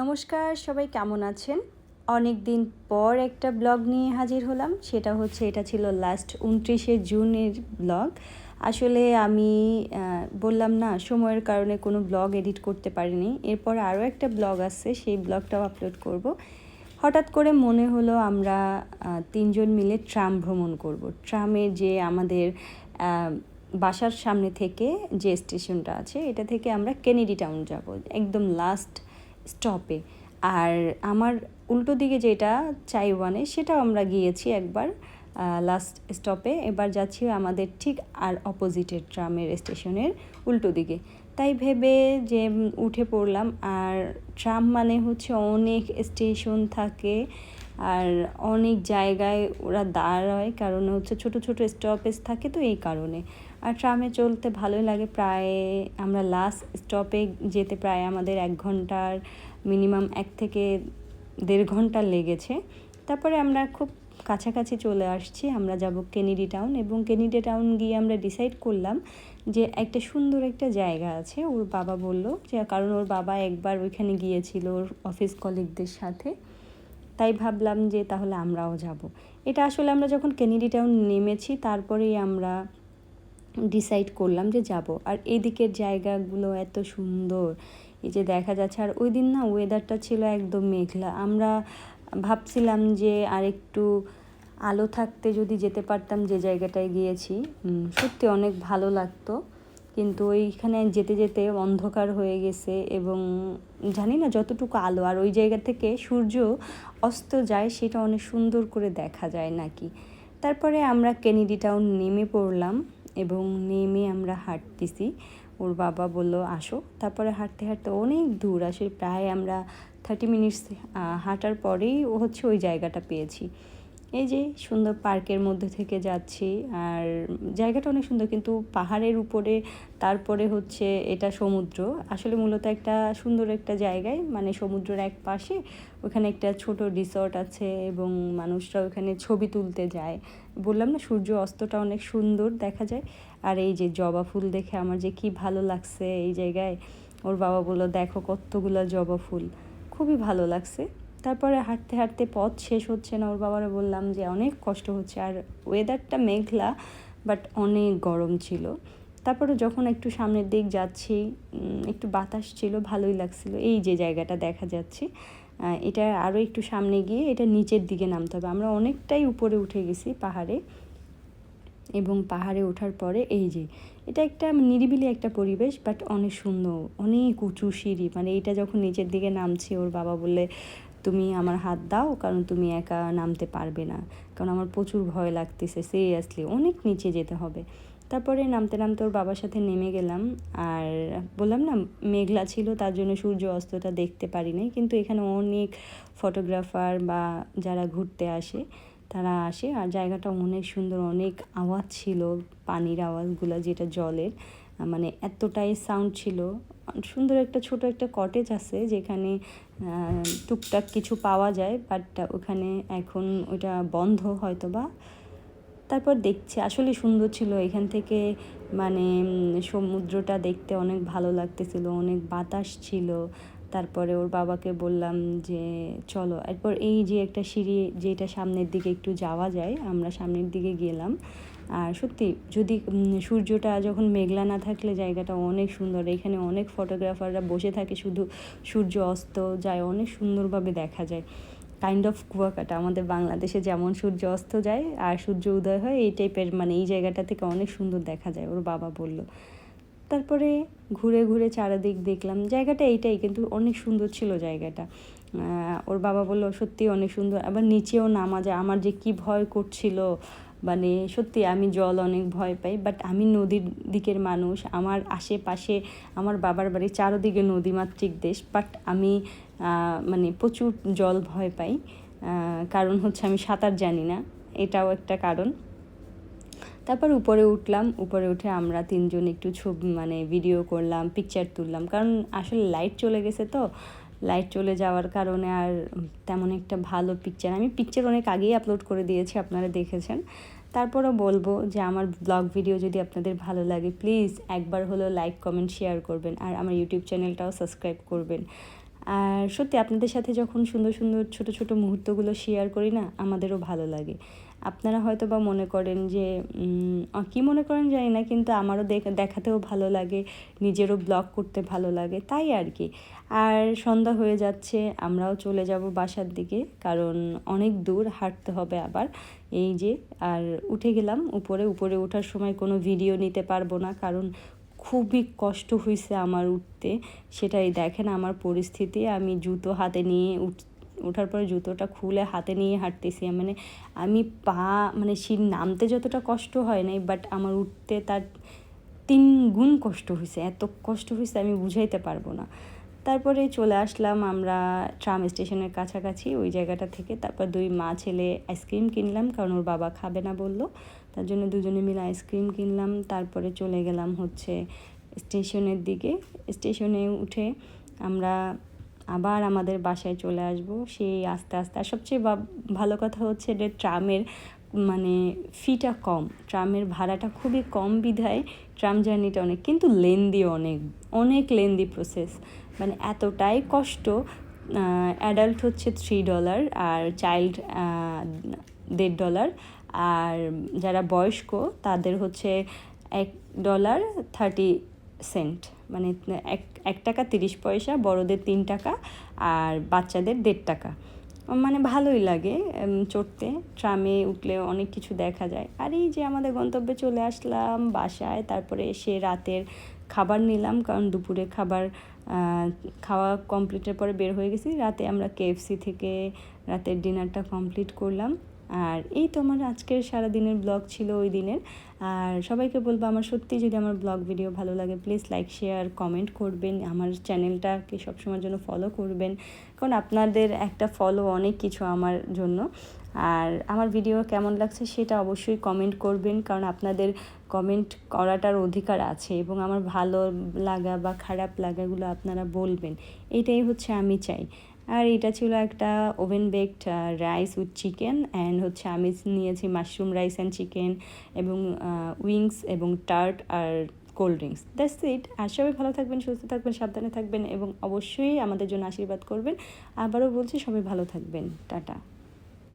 নমস্কার, সবাই কেমন আছেন? অনেক দিন পর একটা ব্লগ নিয়ে হাজির হলাম, সেটা হচ্ছে এটা ছিল লাস্ট উনত্রিশে জুনের ব্লগ। আসলে আমি বললাম না, সময়ের কারণে কোনো ব্লগ এডিট করতে পারিনি। এরপর আরও একটা ব্লগ আছে সেই ব্লগটাও আপলোড করব। হঠাৎ করে মনে হলো আমরা তিনজন মিলে ট্রাম ভ্রমণ করব। ট্রামে যে আমাদের বাসার সামনে থেকে যে স্টেশনটা আছে, এটা থেকে আমরা কেনেডি টাউন যাব। একদম লাস্ট স্টপে আর আমার উল্টো দিকে যেটা চাই ওয়ানে সেটাও আমরা গিয়েছি একবার লাস্ট স্টপে এবার যাচ্ছি আমাদের ঠিক আর অপোজিটের ট্রামের স্টেশনের উল্টো দিকে। তাই ভেবে যে উঠে পড়লাম। আর ট্রাম মানে হচ্ছে অনেক স্টেশন থাকে। আর অনেক জায়গায় ওরা দাঁড়ায়, কারণ হচ্ছে ছোট ছোট স্টপেজ থাকে তো এই কারণে। আর ট্রামে চলতে ভালোই লাগে, প্রায় আমরা লাস্ট স্টপে যেতে প্রায় আমাদের এক ঘণ্টার মিনিমাম এক থেকে দেড় ঘণ্টা লেগেছে। তারপরে আমরা খুব কাছাকাছি চলে আসছি, আমরা যাব কেনেডি টাউন এবং কেনেডি টাউন গিয়ে আমরা ডিসাইড করলাম যে একটা সুন্দর একটা জায়গা আছে। ওর বাবা বলল যে, কারণ ওর বাবা একবার ওইখানে গিয়েছিল, ওর অফিস কলিগদের সাথে। তাই ভাবলাম যে তাহলে আমরাও যাব। এটা আসলে আমরা যখন কেনেডি টাউন নেমেছি, তারপরেই আমরা ডিসাইড করলাম যে যাব। আর এদিকের জায়গাগুলো এত সুন্দর, এই যে দেখা যাচ্ছে। আর ওই দিন না ওয়েদারটা ছিল একদম মেঘলা। আমরা ভাবছিলাম যে আর একটু আলো থাকতে যদি যেতে পারতাম যে জায়গাটায় গিয়েছি। সত্যি অনেক ভালো লাগতো। কিন্তু ওইখানে যেতে যেতে অন্ধকার হয়ে গেছে এবং জানি না যতটুকু আলো, আর ওই জায়গা থেকে সূর্য অস্ত যায় সেটা অনেক সুন্দর করে দেখা যায় নাকি। তারপরে আমরা কেনেডি টাউন নেমে পড়লাম এবং নেমে আমরা হাঁটতেছি। ওর বাবা বলল, আসো। তারপরে হাঁটতে হাঁটতে অনেক দূর আসে প্রায় আমরা থার্টি মিনিটস হাঁটার পরেই ও হচ্ছে ওই জায়গাটা পেয়েছি। এই যে সুন্দর পার্কের মধ্যে থেকে যাচ্ছি আর জায়গাটা অনেক সুন্দর কিন্তু পাহাড়ের উপরে, তারপরে হচ্ছে এটা সমুদ্র। আসলে মূলত একটা সুন্দর একটা জায়গায় মানে সমুদ্রের এক পাশে ওখানে একটা ছোট রিসর্ট আছে এবং মানুষরা ওখানে ছবি তুলতে যায়। বললাম না, সূর্য অস্তটা অনেক সুন্দর দেখা যায়। আর এই যে জবা ফুল দেখে আমার যে কি ভালো লাগছে এই জায়গায়। ওর বাবা বলল, দেখো কতগুলো জবা ফুল। খুবই ভালো লাগছে। তারপরে হাঁটতে হাঁটতে পথ শেষ হচ্ছে না। ওর বাবারা বললাম যে, অনেক কষ্ট হচ্ছে। আর ওয়েদারটা মেঘলা বাট অনেক গরম ছিল। তারপরে যখন একটু সামনের দিক যাচ্ছি একটু বাতাস ছিল, ভালোই লাগছিল। এই যে জায়গাটা দেখা যাচ্ছে এটা আরও একটু সামনে গিয়ে এটা নিচের দিকে নামতে হবে। আমরা অনেকটাই উপরে উঠে গেছি পাহাড়ে। এবং পাহাড়ে ওঠার পরে এই যে, এটা একটা নিরিবিলি একটা পরিবেশ বাট অনেক সুন্দর, অনেক উঁচু সিঁড়ি। মানে এটা যখন নিচের দিকে নামছি, ওর বাবা বললে তুমি আমার হাত দাও, কারণ তুমি একা নামতে পারবে না। কারণ আমার প্রচুর ভয় লাগতেছে সিরিয়াসলি অনেক নিচে যেতে হবে। তারপরে নামতে নামতে ওর বাবার সাথে নেমে গেলাম, আর বললাম না, মেঘলা ছিল, তার জন্য সূর্য অস্তটা দেখতে পারি নাই কিন্তু এখানে অনেক ফটোগ্রাফার বা যারা ঘুরতে আসে, তারা আসে, আর জায়গাটা অনেক সুন্দর, অনেক আওয়াজ ছিল, পানির আওয়াজগুলো যেটা জলের মানে এতটাই সাউন্ড ছিল। সুন্দর একটা, ছোট একটা কটেজ আছে, যেখানে টুকটাক কিছু পাওয়া যায় বাট ওখানে এখন ওটা বন্ধ হয়তো বা তারপর দেখছি আসলে সুন্দর ছিল। এখান থেকে মানে সমুদ্রটা দেখতে অনেক ভালো লাগতেছিল, অনেক বাতাস ছিল। তারপরে ওর বাবাকে বললাম যে, চলো। এরপর এই যে একটা সিঁড়ি যেটা সামনের দিকে একটু যাওয়া যায়, আমরা সামনের দিকে গেলাম। আর সত্যি যদি সূর্যটা যখন মেঘলা না থাকলে জায়গাটা অনেক সুন্দর। এখানে অনেক ফটোগ্রাফাররা বসে থাকে, শুধু সূর্য অস্ত যায়, অনেক সুন্দরভাবে দেখা যায়। কাইন্ড অফ কুয়াকাটা, আমাদের বাংলাদেশে যেমন সূর্য অস্ত যায় আর সূর্য উদয় হয়, এই টাইপের মানে এই জায়গাটা থেকে অনেক সুন্দর দেখা যায়, ওর বাবা বলল। তারপরে ঘুরে ঘুরে চারিদিক দেখলাম, জায়গাটা এইটাই, কিন্তু অনেক সুন্দর ছিল জায়গাটা। ওর বাবা বলল সত্যি অনেক সুন্দর। আবার নিচেও নামা যায় আমার যে কি ভয় করছিল মানে সত্যি আমি জল অনেক ভয় পাই বাট আমি নদীর দিকের মানুষ, আমার আশেপাশে, আমার বাবার বাড়ি চারোদিকে নদীমাতৃক দেশ বাট আমি মানে প্রচুর জল ভয় পাই কারণ হচ্ছে আমি সাঁতার জানি না, এটাও একটা কারণ। তারপর উপরে উঠলাম, উপরে উঠে আমরা তিনজন একটু ছবি মানে ভিডিও করলাম পিকচার তুললাম, কারণ আসলে লাইট চলে গেছে তো লাইট চলে যাওয়ার কারণে আর তেমন একটা ভালো পিকচার আমি পিকচার অনেক আগেই আপলোড করে দিয়েছি, আপনারা দেখেছেন। তারপরও বলব যে আমার ব্লগ ভিডিও যদি আপনাদের ভালো লাগে প্লিজ একবার হলো লাইক কমেন্ট শেয়ার করবেন আর আমার ইউটিউব চ্যানেলটাও সাবস্ক্রাইব করবেন। আর সত্যি আপনাদের সাথে যখন সুন্দর সুন্দর ছোট ছোট মুহূর্তগুলো শেয়ার করি না, আমাদেরও ভালো লাগে। আপনারা হয়তো বা মনে করেন যে কি মনে করেন জানি না, কিন্তু আমারও দেখ- দেখাতেও ভালো লাগে, নিজেরও ব্লগ করতে ভালো লাগে, তাই আর কি। আর সন্ধ্যা হয়ে যাচ্ছে, আমরাও চলে যাব বাসার দিকে, কারণ অনেক দূর হাঁটতে হবে আবার। এই যে, আর উঠে গেলাম, উপরে উপরে ওঠার সময় কোনো ভিডিও নিতে পারব না, কারণ খুবই কষ্ট হয়েছে আমার উঠতে। সেটাই দেখেন আমার পরিস্থিতি, আমি জুতো হাতে নিয়ে উঠ ওঠার পরে জুতোটা খুলে হাতে নিয়ে হাঁটতেছি। মানে আমি পা মানে সিঁড়ি নামতে যতটা কষ্ট হয় নাই বাট আমার উঠতে তার তিন গুণ কষ্ট হয়েছে এত কষ্ট হয়েছে আমি বুঝাইতে পারব না। তারপরে চলে আসলাম আমরা ট্রাম স্টেশনের কাছাকাছি, ওই জায়গাটা থেকে। তারপর দুই মা ছেলে আইসক্রিম কিনলাম, কারণ ওর বাবা খাবে না বলল। তার জন্য দুজনে মিলে আইসক্রিম কিনলাম। তারপরে চলে গেলাম হচ্ছে স্টেশনের দিকে। স্টেশনে উঠে আমরা আবার আমাদের বাসায় চলে আসব। সেই আস্তে আস্তে। আর সবচেয়ে ভালো কথা হচ্ছে যে ট্রামের মানে ফিটা কম। ট্রামের ভাড়াটা খুবই কম বিধায় ট্রাম জার্নিটা অনেক, কিন্তু লেন্দি অনেক অনেক লেন্দি প্রসেস মানে এতটাই কষ্ট অ্যাডাল্ট হচ্ছে থ্রি ডলার আর চাইল্ড দেড় ডলার আর যারা বয়স্ক তাদের হচ্ছে এক ডলার থার্টি সেন্ট মানে এক এক টাকা তিরিশ পয়সা, বড়দের তিন টাকা আর বাচ্চাদের দেড় টাকা। মানে ভালোই লাগে চড়তে। ট্রামে উঠলে অনেক কিছু দেখা যায়। আর এই যে আমাদের গন্তব্যে চলে আসলাম বাসায়, তারপরে এসে রাতের খাবার নিলাম, কারণ দুপুরে খাবার খাওয়া কমপ্লিটের পরে বের হয়ে গেছি। রাতে আমরা কেএফসি থেকে রাতের ডিনারটা কমপ্লিট করলাম। আর এই তো আমার আজকের সারা দিনের ব্লগ ছিল ওই দিনের। আর সবাইকে বলব আমার সত্যি যদি আমার ব্লগ ভিডিও ভালো লাগে প্লিজ লাইক শেয়ার কমেন্ট করবেন। আমার চ্যানেলটাকে সবসময়ের জন্য ফলো করবেন। কারণ আপনাদের একটা ফলো অনেক কিছু আমার জন্য। আর আমার ভিডিও কেমন লাগছে সেটা অবশ্যই কমেন্ট করবেন, কারণ আপনাদের কমেন্ট করাটার অধিকার আছে এবং আমার ভালো লাগা বা খারাপ লাগাগুলো আপনারা বলবেন। এটাই হচ্ছে আমি চাই। আর এটা ছিল একটা oven baked rice with chicken and হচ্ছে আমি নিয়েছি মাশরুম রাইস অ্যান্ড চিকেন এবং উইংস এবং টার্ট আর কোল্ড ড্রিঙ্কস। দ্যাটস ইট আর সবাই ভালো থাকবেন, সুস্থ থাকবেন, সাবধানে থাকবেন এবং অবশ্যই আমাদের জন্য আশীর্বাদ করবেন। আবারও বলছি, সবাই ভালো থাকবেন। টাটা।